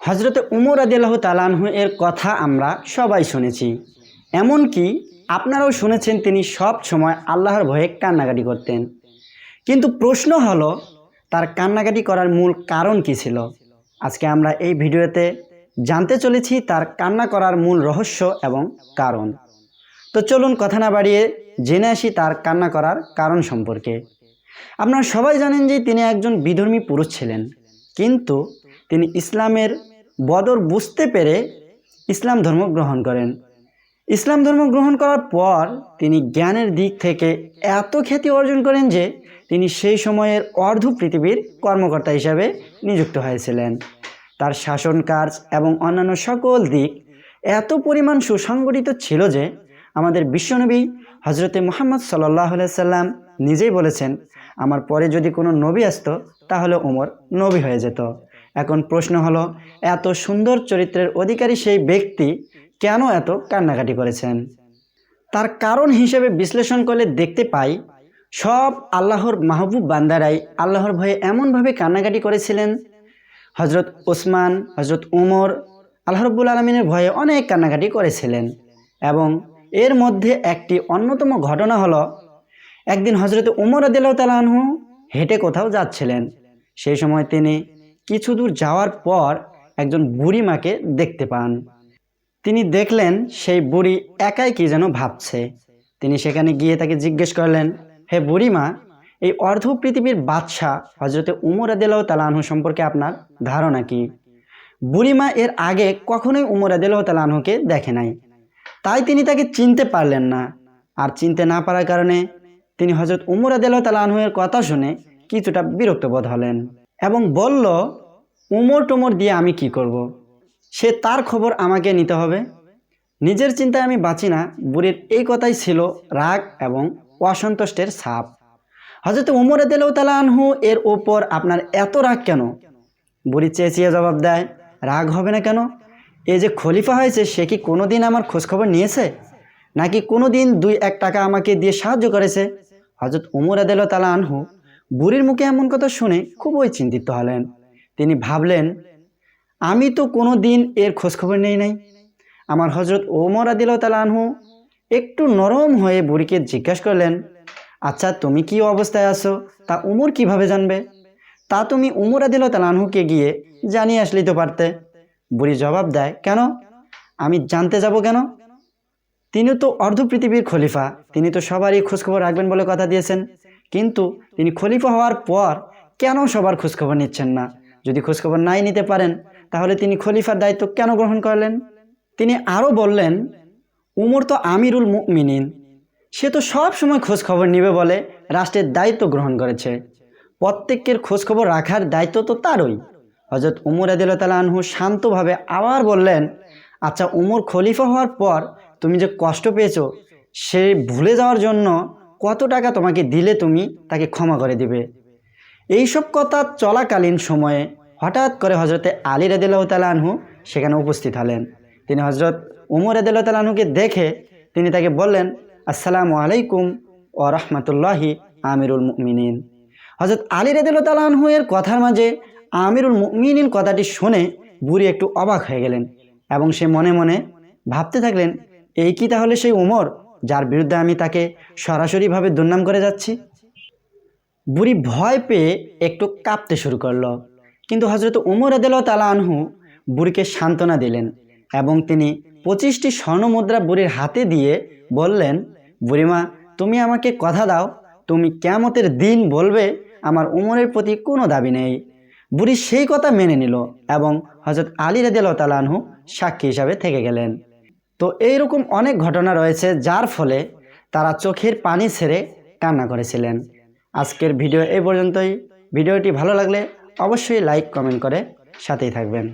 হজরতে উমর আদিল্লাহ তালানহু এর কথা আমরা সবাই শুনেছি। এমনকি আপনারাও শুনেছেন তিনি সব সময় আল্লাহর ভয়ে কান্নাকাটি করতেন। কিন্তু প্রশ্ন হলো, তার কান্নাকাটি করার মূল কারণ কি ছিল? আজকে আমরা এই ভিডিওতে জানতে চলেছি তার কান্না করার মূল রহস্য এবং কারণ। তো চলুন কথা না বাড়িয়ে জেনে আসি তার কান্না করার কারণ সম্পর্কে। আপনারা সবাই জানেন যে তিনি একজন বিধর্মী পুরুষ ছিলেন, কিন্তু তিনি ইসলামের বদর বুঝতে পেরে ইসলাম ধর্ম গ্রহণ করেন। ইসলাম ধর্ম গ্রহণ করার পর তিনি জ্ঞানের দিক থেকে এত খ্যাতি অর্জন করেন যে তিনি সেই সময়ের অর্ধ পৃথিবীর কর্মকর্তা হিসাবে নিযুক্ত হয়েছিলেন। তার শাসন কাজ এবং অন্যান্য সকল দিক এত পরিমাণ সুসংগঠিত ছিল যে আমাদের বিশ্বনবী হজরতে মোহাম্মদ সাল্লাহ সাল্লাম নিজেই বলেছেন, আমার পরে যদি কোনো নবী আসতো, তাহলে ওমর নবী হয়ে যেত। এখন প্রশ্ন হলো, এত সুন্দর চরিত্রের অধিকারী সেই ব্যক্তি কেন এত কান্নাকাটি করেছেন? তার কারণ হিসেবে বিশ্লেষণ করলে দেখতে পাই, সব আল্লাহর মাহবুব বান্দারাই আল্লাহর ভয়ে এমনভাবে কান্নাকাটি করেছিলেন। হজরত ওসমান হজরত উমর আল্লাহ রব্বুল আলমিনের ভয়ে অনেক কান্নাকাটি করেছিলেন এবং এর মধ্যে একটি অন্যতম ঘটনা হলো, একদিন হজরত উমর আদিল্লাহ তালাহু হেঁটে কোথাও যাচ্ছিলেন। সেই সময় তিনি কিছু দূর যাওয়ার পর একজন বুড়ি মাকে দেখতে পান। তিনি দেখলেন সেই বুড়ি একাই কি যেন ভাবছে। তিনি সেখানে গিয়ে তাকে জিজ্ঞেস করলেন, হে বুড়িমা, এই অর্ধ পৃথিবীর বাদশাহ হজরতে উমর আদিল্লাহ তালাহু সম্পর্কে আপনার ধারণা কি? বুড়িমা এর আগে কখনোই উমর আদিল্লাহ তালাহুকে দেখে নাই। তাই তিনি তাকে চিনতে পারলেন না। আর চিনতে না পারার কারণে তিনি হজরত উমর আদিল্লাহ তালাহুয়ের কথা শুনে কিছুটা বিরক্ত বোধ হলেন এবং বলল উমর টুমর দিয়ে আমি কি করব। সে তার খবর আমাকে নিতে হবে। নিজের চিন্তায় আমি বাঁচি না, বুড়ির এই কথাই ছিল রাগ এবং অসন্তুষ্টের ছাপ। হজরত উমর আদিল্লাহ তালাহু এর ওপর আপনার এত রাগ কেন? বুড়ি চেঁচিয়ে জবাব দেয়, রাগ হবে না কেন? এই যে খলিফা হয়েছে, সে কি কোনো দিন আমার খোঁজখবর নিয়েছে? নাকি কোনো দিন দুই এক টাকা আমাকে দিয়ে সাহায্য করেছে? হজরত উমর তালা আনহু বুড়ির মুখে এমন কথা শুনে খুবই চিন্তিত হলেন। তিনি ভাবলেন, আমি তো কোনো দিন এর খোঁজখবর নেই নাই। আমার হজরত ওমর আদিল আনহু একটু নরম হয়ে বুড়িকে জিজ্ঞাসা করলেন আচ্ছা তুমি কি অবস্থায় আছো? তা উমর কীভাবে জানবে? তা তুমি উমর আদিল তালানহুকে গিয়ে জানিয়ে আসলেই তো পারতে। বুড়ি জবাব দেয়, কেন? আমি জানতে যাব কেন? তিনি তো অর্ধ পৃথিবীর খলিফা। তিনি তো সবারই খোঁজখবর রাখবেন বলে কথা দিয়েছেন। কিন্তু তিনি খলিফা হওয়ার পর কেন সবার খোঁজখবর নিচ্ছেন না? যদি খোঁজখবর নাই নিতে পারেন, তাহলে তিনি খলিফার দায়িত্ব কেন গ্রহণ করলেন? তিনি আরও বললেন, উমর তো আমিরুল মুমিনিন। সে তো সব সময় খোঁজ খবর নিবে বলে রাষ্ট্রের দায়িত্ব গ্রহণ করেছে। প্রত্যেকের খোঁজখবর রাখার দায়িত্ব তো তারই। হজরত উমর আদিল তালা আনহু শান্তভাবে আবার বললেন আচ্ছা উমর খলিফা হওয়ার পর তুমি যে কষ্ট পেয়েছ, সে ভুলে যাওয়ার জন্য কত টাকা তোমাকে দিলে তুমি তাকে ক্ষমা করে দিবে? এইসব কথা চলাকালীন সময়ে হঠাৎ করে হজরতে আলী রাদিল্লাহ তালা আনহু সেখানে উপস্থিত হলেন। তিনি হজরত উমর আদিল্লাহ তালা দেখে তিনি তাকে বললেন, আসসালামু আলাইকুম ও রহমতুল্লাহি আমিরুল মুমিনিন। হজরত আলী রেদুল তালাহু এর কথার মাঝে আমিরুল মুমিনিন কথাটি শুনে বুড়ি একটু অবাক হয়ে গেলেন এবং সে মনে মনে ভাবতে থাকলেন, এই কি তাহলে সেই উমর যার বিরুদ্ধে আমি তাকে সরাসরিভাবে দুর্নাম করে যাচ্ছি? বুড়ি ভয় পেয়ে একটু কাঁপতে শুরু করল। কিন্তু হজরত উমর আদেল তালা আনহু বুড়িকে সান্ত্বনা দিলেন এবং তিনি পঁচিশটি স্বর্ণ মুদ্রা বুড়ির হাতে দিয়ে বললেন বুড়িমা তুমি আমাকে কথা দাও, তুমি কেমতের দিন বলবে, আমার উমরের প্রতি কোনো দাবি নেই। বুড়ি সেই কথা মেনে নিল এবং হজরত আলী রেদেল তালানহু সাক্ষী হিসাবে থেকে গেলেন। তো এইরকম অনেক ঘটনা রয়েছে যার ফলে তারা চোখের পানি ছেড়ে কান্না করেছিলেন। আজকের ভিডিও এই পর্যন্তই। ভিডিওটি ভালো লাগলে অবশ্যই লাইক কমেন্ট করে সাথেই থাকবেন।